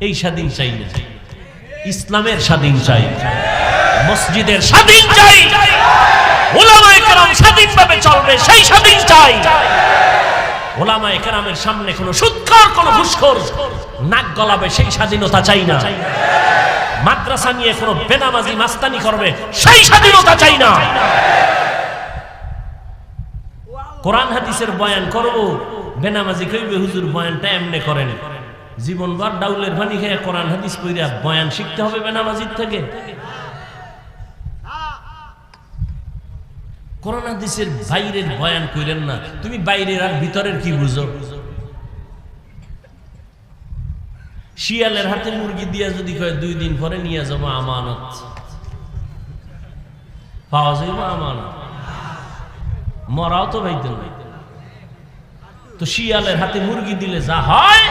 এই স্বাধীন চাই ইসলামের স্বাধীন চাই। মসজিদের স্বাধীন চাই। ওলামায়ে কেরাম স্বাধীনভাবে চলবে, সেই স্বাধীন চাই। ওলামায়ে কেরামের সামনে কোনো সুৎখর, কোনো ঘুষখোর নাক গলাবে, সেই স্বাধীনতা চাই না। মাদ্রাসা নিয়ে কোনো বেনামাজি, মাস্তানি করবে, সেই স্বাধীনতা চাই না। কোরআন হাদিসের বয়ান করব, বেনামাজি কইবে, হুজুর বয়ানটা এমনে করেন। জীবনভর ডাউলের পানি খেয়ে কোরআন হাদিস কইরা বয়ান শিখতে হবে বেনামাজির থেকে। কোরআন হাদিসের বাইরের বয়ান কইরেন না, তুমি বাইরের আর ভিতরের কি বুঝো? শিয়ালের হাতে মুরগি দিয়া যদি কয়, দুই দিন পরে নিয়ে যাব আমানত। পাওয়া যাইব আমানত। মরাও তো না তো শিয়ালের হাতে মুরগি দিলে যা হয়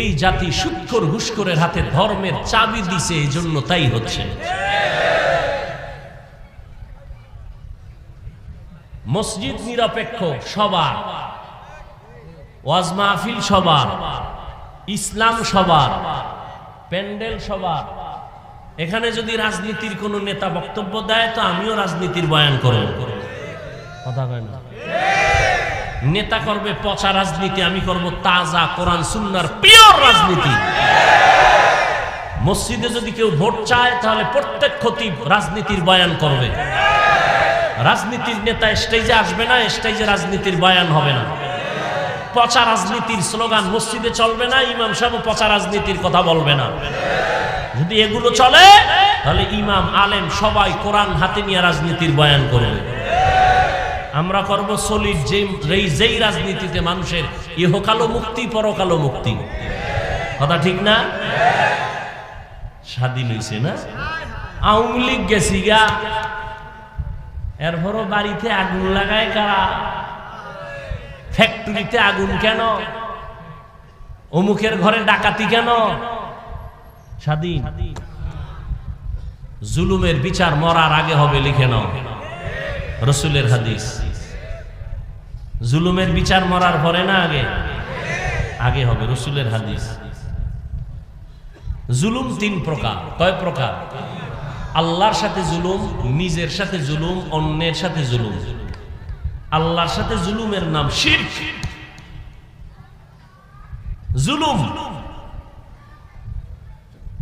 এই জাতি সুৎকর হুস্করের হাতে ধর্মের চাবি দিছে এই জন্য তাই হচ্ছে। মসজিদ নিরপেক্ষ, সবার। ওয়াজ মাহফিল সবার। ইসলাম সবার। প্যান্ডেল সবার। এখানে যদি রাজনীতির কোনো নেতা বক্তব্য দেয়, তো আমিও রাজনীতির বয়ান করব কথা কয় না। নেতা করবে পচা রাজনীতি, আমি করব তাজা কোরআন সুন্নার পিওর রাজনীতি। মসজিদে যদি কেউ ভোট চায়, তাহলে প্রত্যেক খতিব রাজনীতির বয়ান করবে। রাজনীতির নেতা স্টেজে আসবে না, স্টেজে রাজনীতির বয়ান হবে না। পচা রাজনীতির স্লোগান মসজিদে চলবে না, ইমাম সাহেব পচা রাজনীতির কথা বলবে না। যদি এগুলো চলে, তাহলে ইমাম, আলেম সবাই কোরআন হাতে নিয়ে রাজনীতির বয়ান করবে। আমরা করব সলিড যেই যেই রাজনীতিতে মানুষের ইহকালো মুক্তি, পরকালো মুক্তি। কথা ঠিক না? স্বাধীন হয়েছে না? আওয়ামী লীগ গেছি গা। এরপরও বাড়িতে আগুন লাগায় কারা? ফ্যাক্টরিতে আগুন কেন? অমুকের ঘরে ডাকাতি কেন? স্বাধীন। জুলুমের বিচার মরার আগে হবে, লিখে নাও। রসুলের হাদিস। জুলুমের বিচার মরার পরে না আগে? আগে হবে, রসুলের হাদিস। জুলুম তিন প্রকার, কয় প্রকার? আল্লাহর সাথে জুলুম, নিজের সাথে জুলুম, অন্যের সাথে জুলুম। আল্লাহর সাথে জুলুমের নাম শিরক। জুলুম।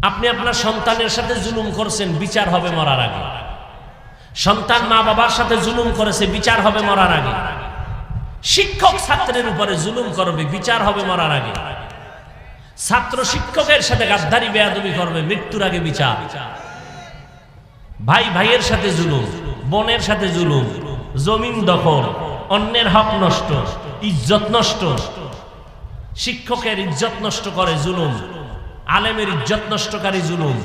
আপনি আপনার সন্তানের সাথে জুলুম করছেন, বিচার হবে মরার আগে। সন্তান মা বাবার সাথে জুলুম করেছে, বিচার হবে মরার আগে। শিক্ষক ছাত্রের উপরে জুলুম করবে, বিচার হবে মরার আগে। ছাত্র শিক্ষকের সাথে গাদ্দারি, বেয়াদবি করবে, মৃত্যুর আগে বিচার। ভাই ভাইয়ের সাথে জুলুম, বোনের সাথে জুলুম, জমিন দখল, অন্যের হক নষ্ট, ইজ্জত নষ্ট। শিক্ষকের ইজ্জত নষ্ট করে জুলুম, আলেমের ইজ্জত নষ্টকারী জুলুম।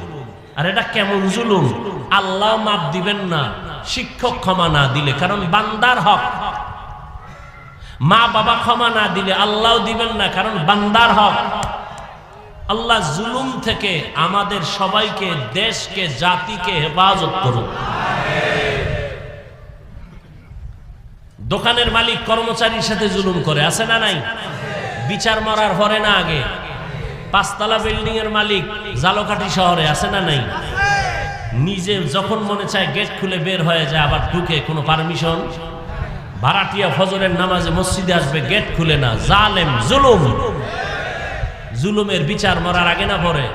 আর এটা কেমন জুলুম? আল্লাহ মাপ দিবেন না, শিক্ষক ক্ষমা না দিলে। কারণ বান্দার হক মা বাবা ক্ষমা না দিলে আল্লাহ দিবেন না, কারণ বান্দার হক। আল্লাহ জুলুম থেকে আমাদের সবাইকে, দেশকে, জাতিকে হেফাজত করুন দোকানের মালিক কর্মচারীর সাথে জুলুম করে, আছে না নাই? বিচার মরার পরে না আগে। পাঁচতলা বিল্ডিং এর মালিক জালকাঠি শহরে, আছে না নাই? নিজে যখন মনে চায় গেট খুলে বের হয়ে যায়, আবার ঢুকে কোনো পারমিশন? ভাড়াটিয়া ফজরের নামাজে মসজিদে আসবে গেট খুলে না জালেম জুলুম জুলুমের বিচার মরার আগে না পরে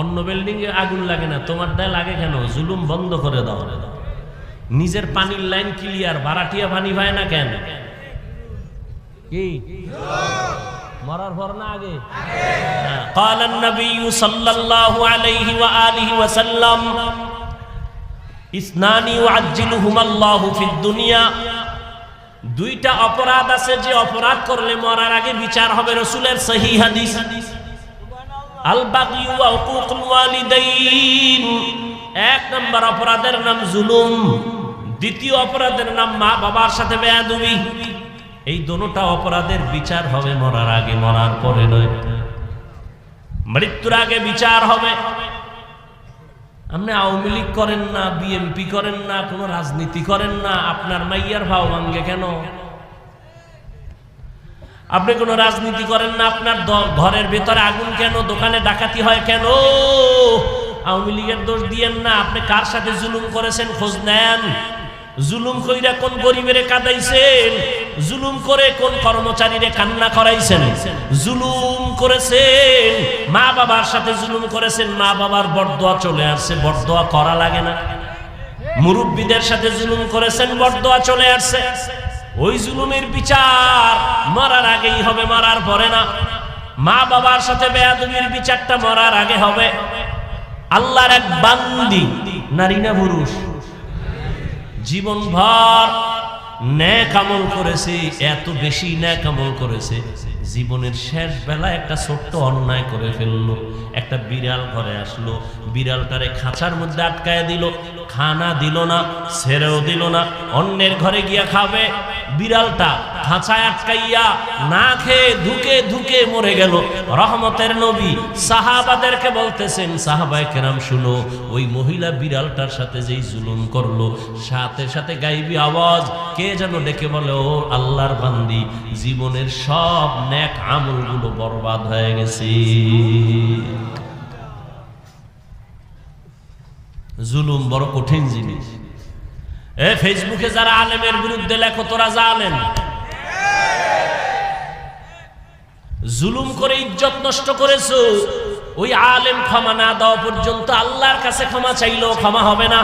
অন্য বিল্ডিং এ আগুন লাগে না তোমার দায় লাগে কেন জুলুম বন্ধ করে দাও নিজের পানির লাইন ক্লিয়ার ভাড়াটিয়া পানি পায় না কেন কি মরার পর না আগে قال النبي صلى الله عليه وآله وسلم হুমাল্লাহ দুনিয়া। দুইটা অপরাধ আছে, যে অপরাধ করলে মরার আগে বিচার হবে রসুলের সহি হাদিস। এক নম্বর অপরাধের নাম জুলুম। দ্বিতীয় অপরাধের নাম মা বাবার সাথে বেয়াদুবি। এই দোনোটা অপরাধের বিচার হবে মরার আগে, মরার পরে নয়। মৃত্যুর আগে বিচার হবে। আপনি আওয়ামী লীগ করেন না বিএনপি করেন না, কোনো রাজনীতি করেন না, আপনার মাইয়ার ভাও ভাঙ্গে কেন? আপনি কোনো রাজনীতি করেন না, আপনার ঘরের ভেতরে আগুন কেন, দোকানে ডাকাতি হয় কেন? আওয়ামী লীগের দোষ দিয়েন না, আপনি কার সাথে জুলুম করেছেন খোঁজ নেন? জুলুম কইরা কোন গরিবের কাঁদাইছেন? জুলুম করে কোন কর্মচারীরে কান্না করাইছেন? জুলুম করেছেন। মা বাবার সাথে জুলুম করেছেন। মা বাবার বরদোয়া চলে আসছে। বরদোয়া করা লাগে না। মুরব্বীদের সাথে জুলুম করেছেন। বরদোয়া চলে আসছে। ওই জুলুমের বিচার মরার আগেই হবে, মরার পরে না। মা বাবার সাথে বেয়াদবির বিচারটা মরার আগে হবে। আল্লাহর এক বান্দি, নারী না পুরুষ। জীবনভর ন্যাক আমল করেছে, এত বেশি ন্যাক আমল করেছে, জীবনের শেষ বেলা একটা ছোট্ট অন্যায় করে ফেলল। একটা বিড়াল ঘরে আসলো, বিড়ালটারে খাঁচার মধ্যে আটকায় দিল। খানা দিল না, ছেড়েও দিল না, অন্যের ঘরে গিয়া খাবে। বিড়ালটা খাঁচায় আটকাইয়া না খেয়ে ধুকে ধুকে মরে গেল। রহমতের নবী সাহাবাদেরকে বলতেছেন, সাহাবায়ে কেরাম, শুনো, ওই মহিলা বিড়ালটার সাথে যেই জুলুম করল, সাথে সাথে গাইবি আওয়াজ, কে যেন ডেকে বলে, ও আল্লাহর বান্দি, জীবনের সব ন্যাক আমলগুলো বরবাদ হয়ে গেছে। জুলুম বড় কঠিন জিনিস। এ ফেসবুকে যারা আলেমের বিরুদ্ধে লেখো, তোরা যা আলেম। জুলুম করে ইজ্জত নষ্ট করেছ, ওই আলেম ক্ষমা না দেওয়া পর্যন্ত আল্লাহর কাছে ক্ষমা চাইলেও ক্ষমা হবে না।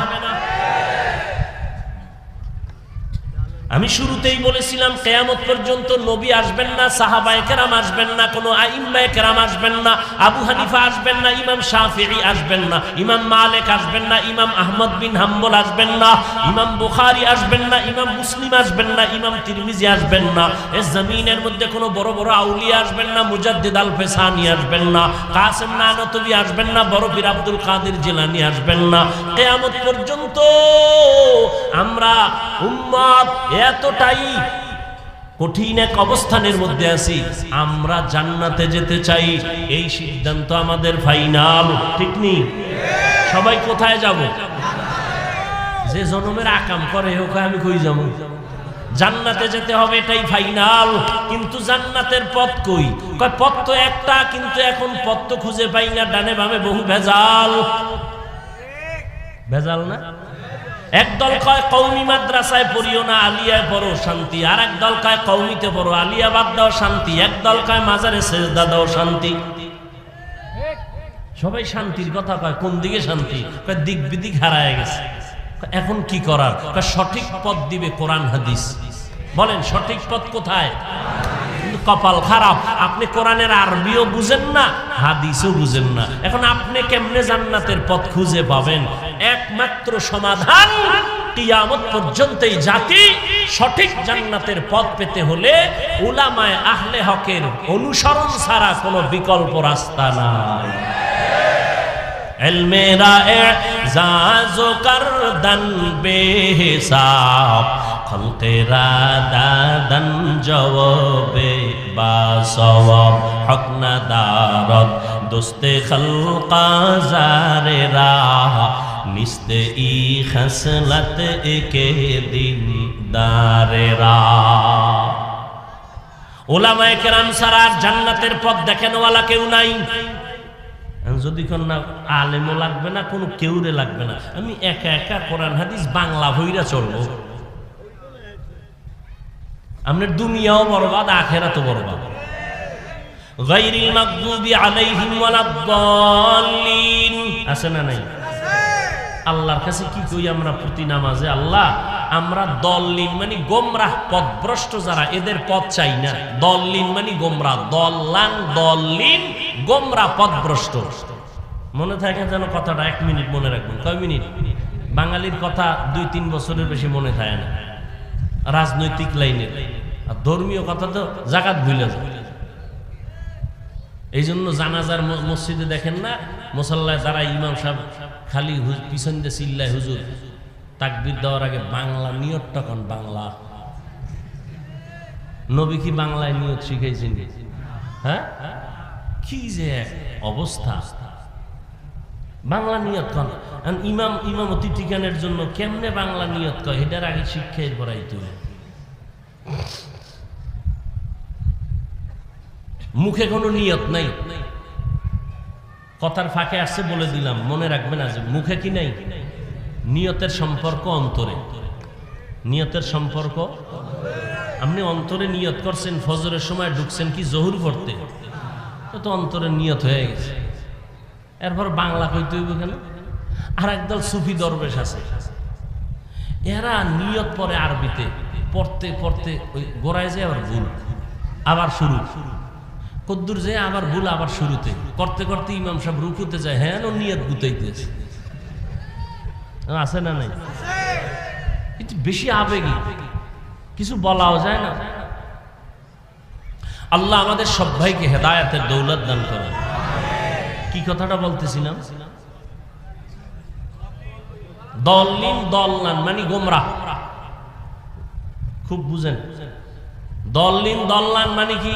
আমি শুরুতেই বলেছিলাম কেয়ামত পর্যন্ত নবী আসবেন না সাহাবায়ে কেরাম আসবেন না কোনো আইম্মায়ে কেরাম আসবেন না আবু হানিফা আসবেন না ইমাম শাফিঈ আসবেন না ইমাম মালিক আসবেন না ইমাম আহমদ বিন হাম্বল আসবেন না ইমাম বুখারী আসবেন না ইমাম মুসলিম আসবেন না ইমাম তিরমিজি আসবেন না এ জমিনের মধ্যে কোনো বড় বড় আউলিয়া আসবেন না মুজাদ্দিদ আল ফেসানি আসবেন না কাসেম নানতবি আসবেন না বড় পীর আব্দুল কাদের জিলানি আসবেন না কেয়ামত পর্যন্ত আমরা উম্মত এতটাই কঠিন এক অবস্থানের মধ্যে আছি। আমরা জান্নাতে যেতে চাই। এই সিদ্ধান্ত আমাদের ফাইনাল ঠিক নেই সবাই কোথায় যাব? যে জনমের আকাম করে ওকে আমি কই যাব? জান্নাতে যেতে হবে, এটাই ফাইনাল কিন্তু জান্নাতের পথ কই? কয়, পথ তো একটা, কিন্তু এখন পথ তো খুঁজে পাই না, ডানে বামে বহু ভেজাল। ভেজাল না? একদল কয় কৌমি মাদ্রাসায় পড়িও না, আলিয়ায় পড়ো, শান্তি। আর এক দল কয় কৌমিতে পড়ো, আলিয়া বাদ দাও, শান্তি। এক দল কয় মাজারে সেজদা দাও, শান্তি। সবাই শান্তির কথা কয়, কোন দিকে শান্তি? দিক বিদিক হারায় গেছে। এখন কি করার? সঠিক পথ দিবে কোরআন, হাদিস। বলেন, সঠিক পথ কোথায়? কপাল খারাপ। আপনি কোরআনের আরবিও বুঝেন না, হাদিসও বুঝেন না। এখন আপনি কেমনে জান্নাতের পথ খুঁজে পাবেন? একমাত্র সমাধান জাতি সঠিক জান্নাতের পথ পেতে হলে উলামায় আহলে হকের অনুসরণ ছাড়া কোনো বিকল্প রাস্তা নাই। খলকেরা দাদন জবাবে বাসওয়াব হক না দারদ, দোস্তে খলকা জারে রাহ, নিস্তে ই খসলত একে দিন দারে রাহ। ওলামায়ে কেরাম সারা আর জান্নাতের পথ দেখেনওয়ালা কেউ নাই। যদি কোন না আলেমও লাগবে না, কোনো কেউরে লাগবে না। আমি একা একা কোরআন হাদিস বাংলা ভইরা চলবো। আপনার দুনিয়াও বরবাদ, আখেরাতও বরবাদ। গায়রিল মাগদুবি আলাইহিম ওয়ালাদ-দাল্লিন আছে না নাই? আল্লাহর কাছে কি কই আমরা প্রতি নামাজে? আল্লাহ, আমরা দললিন মানে গোমরাহ পথভ্রষ্ট যারা, এদের পথ চাই না। দললিন মানে গোমরাহ। দল্লান দললিন গোমরাহ পথভ্রষ্ট। মনে থাকে যেন কথাটা এক মিনিট মনে রাখবেন। কয় মিনিট? বাঙালির কথা দুই তিন বছরের বেশি মনে থাকে না। রাজনৈতিক লাইনের আর ধর্মীয় কথা তো জাকাত ভুলে যায়। এই জন্য জানাজার মসজিদে দেখেন না, মুসল্লায় যারা ইমাম সাহেব খালি পিছন দিয়ে চিল্লায়, হুজুর, তাকবির দেওয়ার আগে বাংলা নিয়তটা কোন বাংলা? নবী কি বাংলায় নিয়ত শিখাইছেন? হ্যাঁ? কি যে অবস্থা। বাংলা নিয়ত কন? ইমাম ইমামতি টিকানের জন্য কেমনে বাংলা নিয়ত কয়? এটার আগে শিক্ষা এরপর আইতে মুখে কোনো নিয়ত নাই। কথার ফাঁকে আসছে বলে দিলাম, মনে রাখবেন আজ, মুখে কি নাই? নিয়তের সম্পর্ক অন্তরে। নিয়তের সম্পর্ক? আপনি অন্তরে নিয়ত করছেন, ফজরের সময় ঢুকছেন কি জহুর পড়তে তো অন্তরে নিয়ত হয়ে গেছে। এরপর বাংলা কইতে হইব কেন? আর একদল সুফি দরবেশ আছে। এরা নিয়ত পরে আরবিতে, পড়তে পড়তে ওই গোড়ায় যায় আবার ভুল, আবার শুরু শুরু। কদ্দুর যায় আবার ভুল আবার শুরুতে। করতে করতে ইমাম সাহেব রুকুতে যায় হ্যাঁ ও নিয়ত গুতাইতেছে। আছে না নাই? একটু বেশি আবেগী। কিছু বলাও যায় না। আল্লাহ আমাদের সবাইকে হেদায়াতের দৌলত দান করেন। কি কথাটা বলতেছিলাম? দল দলিন দলনান মানে গোমরা। খুব বুঝেন। দলিন দলনান মানে কি?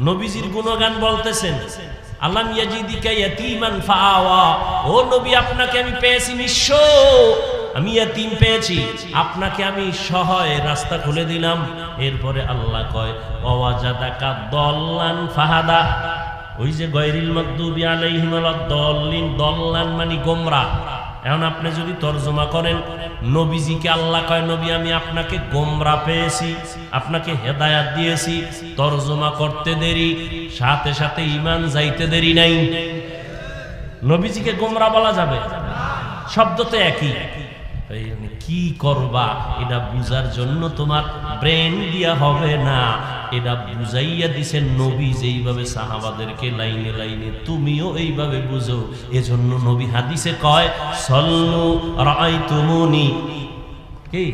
নবীজির গুণগান বলতেছেন আল্লাহ ইয়াজিদিকা ইয়াতীমান ফাআওয়া। ও নবী, আপনাকে আমি পেয়েছি নিঃস্ব। আমি ইয়াতিম পেয়েছি, আপনাকে আমি সহায় রাস্তা খুলে দিলাম। এরপরে আল্লাহ কয় অওয়াজাদাকা দল্লান ফাহাদা। ওই যে গয়রিল মাগদুবি আলাইহিম দল্লিন, দল্লান মানে গোমরা। এখন আপনি যদি তর্জমা করেন, নবীজিকে আল্লাহ কয়, নবী, আমি আপনাকে গোমরা পেয়েছি, আপনাকে হেদায়াত দিয়েছি, তর্জমা করতে দেরি, সাথে সাথে ইমান যাইতে দেরি নাই। নবীজিকে গোমরা বলা যাবে? শব্দ তো একই। এই কি করবা? এটা বুঝার জন্য তোমার ব্রেন দিয়া হবে না। এটা বুঝাইয়া দিছেন, নবী যেইভাবে সাহাবাদেরকে লাইনে লাইনে তুমিও এইভাবে বুঝো। এজন্য নবী হাদিসে কয়, সল্লু রাই তুমুনি কি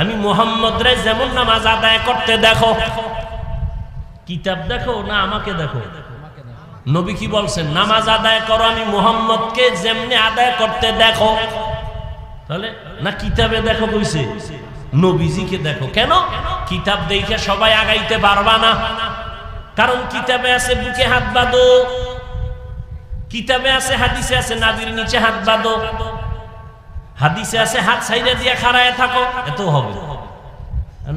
আমি মোহাম্মদ রে যেমন নামাজ আদায় করতে দেখো। কিতাব দেখো না আমাকে দেখো? নবী কি বলছেন? নামাজ আদায় করো, আমি মোহাম্মদকে যেমনি আদায় করতে দেখো। তাহলে না কিতাবে দেখো কইছে, নবীজিকে দেখো। কেন? কিতাব দেখে সবাই আগাইতে পারবা না। কারণ কিতাবে আছে বুকে হাত বাঁধো। কিতাবে আছে, হাদিসে আছে, নাবির নিচে হাত বাঁধো। হাদিসে আছে, হাত সাইডে দিয়ে খাড়ায় থাকো। এত হবে।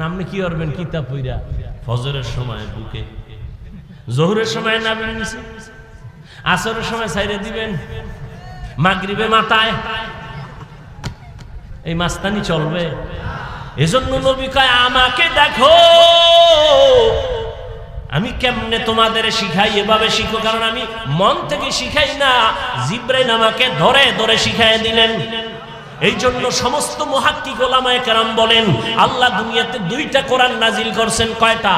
আপনি কি করবেন কিতাব পইরা? ফজরের সময় বুকে। জহুরের সময় নাবির নিচে। আসরের সময় সাইডে দিবেন। মাগরিবে মাথায়। এই মাস্তানি চলবে। এজন্য নবী কয়, আমাকে দেখো। আমি কেমনে তোমাদের শিখাই? এভাবে শিখো, কারণ আমি মন থেকে শিখাই না। জিব্রাইল আমাকে ধরে ধরে শিখাই দিলেন। এই জন্য সমস্ত মহাক্কিক ওলামায়ে কেরাম বলেন, আল্লাহ দুনিয়াতে দুইটা কোরআন নাজিল করছেন, কয়টা?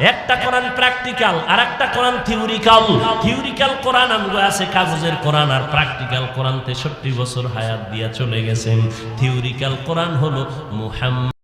একটা কোরআন প্র্যাকটিক্যাল আর একটা কোরআন থিওরিক্যাল থিওরিক্যাল কোরআন আমগো আছে কাগজের কোরআন, আর প্র্যাকটিক্যাল কোরআন তেষট্টি বছর হায়াত দিয়া চলে গেছেন। থিওরিক্যাল কোরআন হলো মুহাম্মদ